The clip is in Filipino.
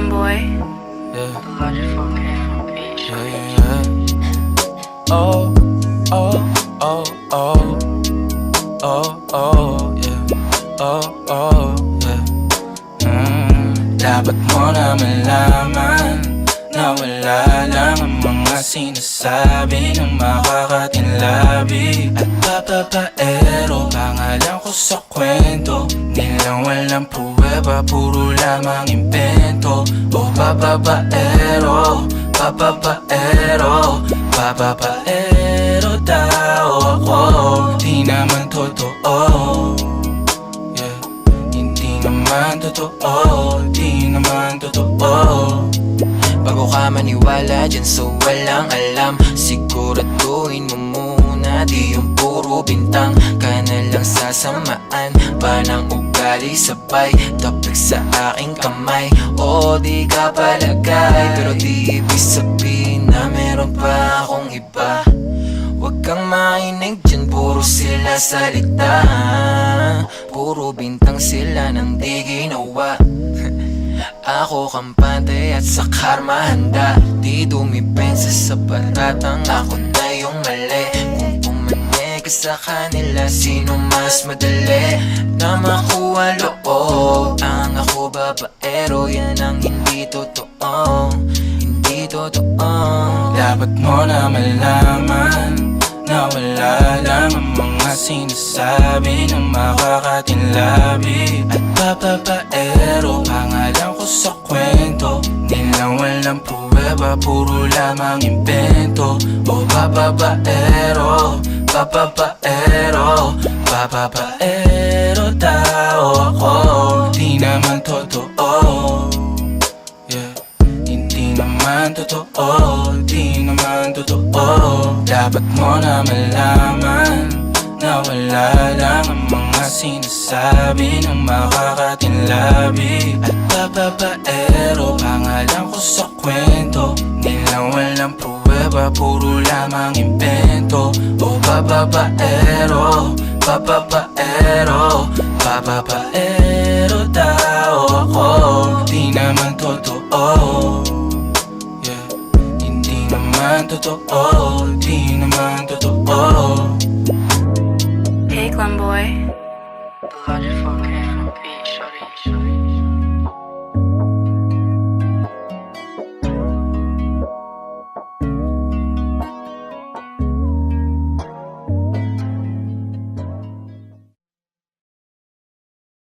Fun boy. Yeah. Yeah. Oh, oh, oh, oh. Oh, oh, yeah. Oh, oh, yeah. Mm, dapat mo na malaman na wala lang ang mga sinasabi ng makakatinlabi At papapaero, walang pruweba, puro lamang impento O papapaero, papapaero Papapaero tao ako. Di naman totoo. Yeah, hindi naman totoo Di naman totoo. Bago ka maniwala dyan sa walang alam. Siguraduhin mo muna Di yung puro bintang. Ka na sasamaan Pa ng ugali sabay Tapik sa aking kamay. O di ka palagay Pero di ibig sabihin na meron pa akong iba. Huwag kang mainig dyan, puro sila salita. Puro bintang sila nang di ginawa. Ako kampante at sa karma handa. Di dumipensa sa batatang ako na yung mali ka sa kanila Sino mas madali Na makuha loob? Ang ako babaero Yan ang hindi totoo. Hindi totoo. Dapat mo na malaman Na wala lang ang mga sinasabi ng makakatinlabi At papapaero, pangalan ko sa kwento. Nilang walang pruweba, puro lamang impento O papapaero, papapaero Papapaero tao ako. Di naman totoo. Yeah. Hindi naman totoo, di naman totoo. Dapat mo na malaman Na wala lang ang mga sinasabi ng makakatinlabi At papapaero, pangalan ko sa kwento. Nilang walang ba puro lamang invento. O bababaero, bababaero Bababaero tao ako. Di naman totoo. Yeah. Hindi naman totoo, di naman totoo. Hey, Clem Boy.